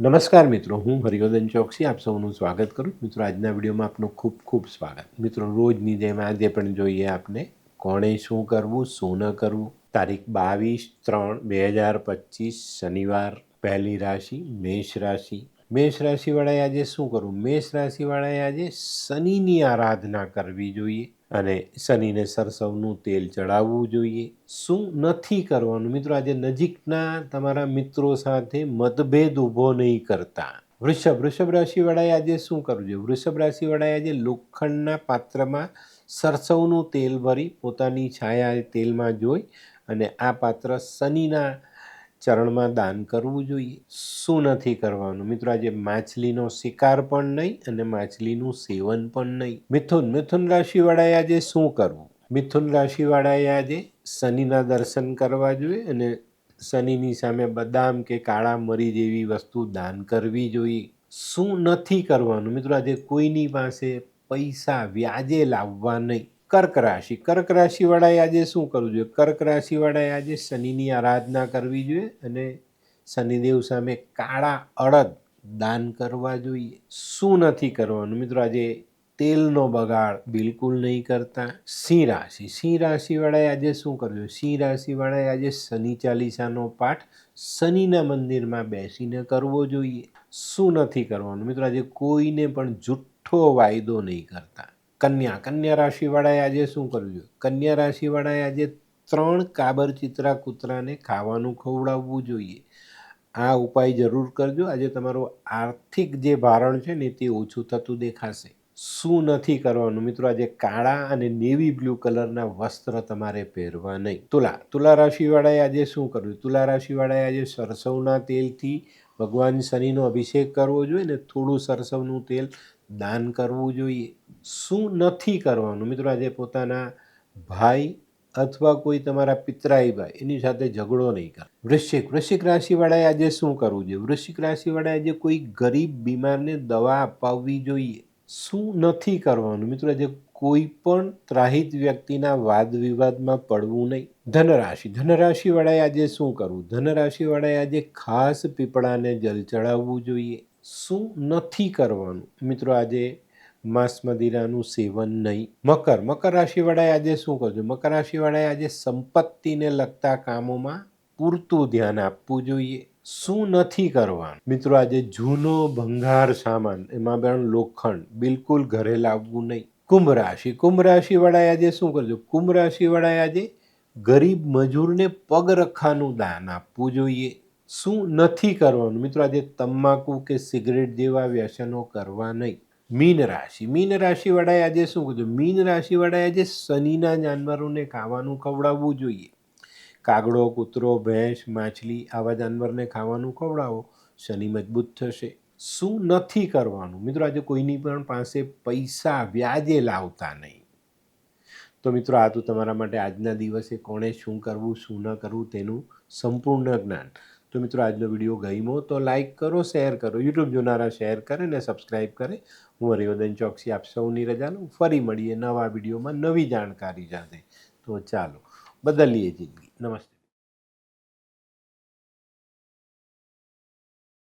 નમસ્કાર મિત્રો, હું હરિવર્ધન ચોકસી, આપ સૌનું સ્વાગત કરું. મિત્રો, આજના વિડીયોમાં આપનું ખૂબ ખૂબ સ્વાગત. મિત્રો, રોજની જેમ આજે પણ જોઈએ આપને કોણે શું કરવું, શું ન કરવું? તારીખ બાવીસ ત્રણ બે હજાર પચીસ, શનિવાર, પહેલી રાશિ, મેષ રાશિ. મેષ રાશિવાળાએ આજે શું કરવું? મેષ રાશિવાળાએ આજે શનિની આરાધના કરવી જોઈએ. અને શનિને સરસવનું તેલ ચડાવવું જોઈએ. શું નથી કરવાનું? મિત્રો, આજે નજીકના તમારા મિત્રો સાથે મતભેદ ઊભો નહીં કરતા. વૃષભ વૃષભ રાશિવાળાએ આજે શું કરવું જોઈએ? વૃષભ રાશિવાળાએ આજે લોખંડના પાત્રમાં સરસવનું તેલ ભરી પોતાની છાયા તેલમાં જોઈ અને આ પાત્ર શનિના ચરણમાં દાન કરવું જોઈએ. શું નથી કરવાનું? મિત્રો, આજે માછલીનો શિકાર પણ નહીં અને માછલીનું સેવન પણ નહીં. મિથુન મિથુન રાશિવાળાએ આજે શું કરવું? મિથુન રાશિવાળાએ આજે શનિના દર્શન કરવા જોઈએ અને શનિની સામે બદામ કે કાળા મરી જેવી વસ્તુ દાન કરવી જોઈએ. શું નથી કરવાનું? મિત્રો, આજે કોઈની પાસે પૈસા વ્યાજે લાવવા નહીં. કર્ક રાશિ. કર્ક રાશિવાળાએ આજે શું કરવું જોઈએ? કર્ક રાશિવાળાએ આજે શનિની આરાધના કરવી જોઈએ અને શનિદેવ સામે કાળા અડદ દાન કરવા જોઈએ. શું નથી કરવાનું? મિત્રો, આજે તેલનો બગાડ બિલકુલ નહીં કરતા. સિંહ રાશિ. સિંહ રાશિવાળાએ આજે શું કરવું જોઈએ? સિંહ રાશિવાળાએ આજે શનિ ચાલીસાનો પાઠ શનિના મંદિરમાં બેસીને કરવો જોઈએ. શું નથી કરવાનું? મિત્રો, આજે કોઈને પણ જુઠ્ઠો વાયદો નહીં કરતા. કન્યા. કન્યા રાશિવાળાએ આજે શું કરવું જોઈએ કન્યા રાશિવાળાએ આજે ત્રણ કાબર ચિત્રા કૂતરાને ખાવાનું ખવડાવવું જોઈએ. આ ઉપાય જરૂર કરજો. આજે તમારું આર્થિક જે ભારણ છે ને તે ઓછું થતું દેખાશે. શું નથી કરવાનું? મિત્રો, આજે કાળા અને નેવી બ્લુ કલરના વસ્ત્ર તમારે પહેરવા નહીં. તુલા. તુલા રાશિવાળાએ આજે શું કરવું તુલા રાશિવાળાએ આજે સરસવના તેલથી ભગવાન શનિનો અભિષેક કરવો જોઈએ ને થોડું સરસવનું તેલ દાન કરવું જોઈએ. શું નથી કરવાનું? મિત્રો, આજે પોતાના ભાઈ અથવા કોઈ તમારા પિતરાઈ ભાઈ, એની સાથે ઝઘડો નહીં કરો. વૃશ્ચિક વૃશ્ચિક રાશિવાળાએ આજે શું કરવું જોઈએ? વૃશ્ચિક રાશિવાળાએ આજે કોઈ ગરીબ બીમારને દવા અપાવવી જોઈએ. શું નથી કરવાનું? મિત્રો, આજે કોઈ પણ ત્રાહિત વ્યક્તિના વાદ વિવાદમાં પડવું નહીં. ધનરાશિ. ધનરાશિવાળાએ આજે શું કરવું? ધનરાશિવાળાએ આજે ખાસ પીપળાને જલ ચડાવવું જોઈએ. શું નથી કરવાનું? મિત્રો, આજે માંસ મદિરાનું સેવન નહીં. મકર. મકર રાશિવાળાએ આજે શું કરજો મકર રાશિવાળાએ આજે સંપત્તિને લગતા કામોમાં પૂરતું ધ્યાન આપવું જોઈએ. શું નથી કરવાનું? મિત્રો, આજે જૂનો ભંગાર સામાન, એમાં પણ લોખંડ બિલકુલ ઘરે લાવવું નહીં. કુંભ રાશિ કુંભ રાશિવાળાએ આજે શું કરજો કુંભ રાશિવાળાએ આજે ગરીબ મજૂરને પગરખાનું દાન આપવું જોઈએ. શું નથી કરવાનું? મિત્રો, આજે તમાકુ કે સિગરેટ જેવા વ્યસનો કરવા નહીં. મીન રાશિ. મીન રાશિવાળાએ આજે શું કીધું મીન રાશિવાળાએ આજે શનિના જાનવરોને ખાવાનું ખવડાવવું જોઈએ. કાગડો, કૂતરો, ભેંસ, માછલી આવા જાનવરને ખાવાનું ખવડાવો. શનિ મજબૂત થશે. શું નથી કરવાનું? મિત્રો, આજે કોઈની પણ પાસે પૈસા વ્યાજે લાવતા નહીં. તો મિત્રો, આ તો તમારા માટે આજના દિવસે કોણે શું કરવું, શું ન કરવું તેનું સંપૂર્ણ જ્ઞાન. તો મિત્રો, આજનો વીડિયો ગમ્યો તો લાઈક કરો, શેર કરો. યુટ્યુબ જોનારા શેર કરે ને સબસ્ક્રાઈબ કરે. હું હરિવર્ધન ચોકસી આપ સૌની રજા લઉં ફરી મળીએ નવા વિડીયોમાં નવી જાણકારી સાથે. તો ચાલો, બદલીએ જિંદગી. નમસ્તે.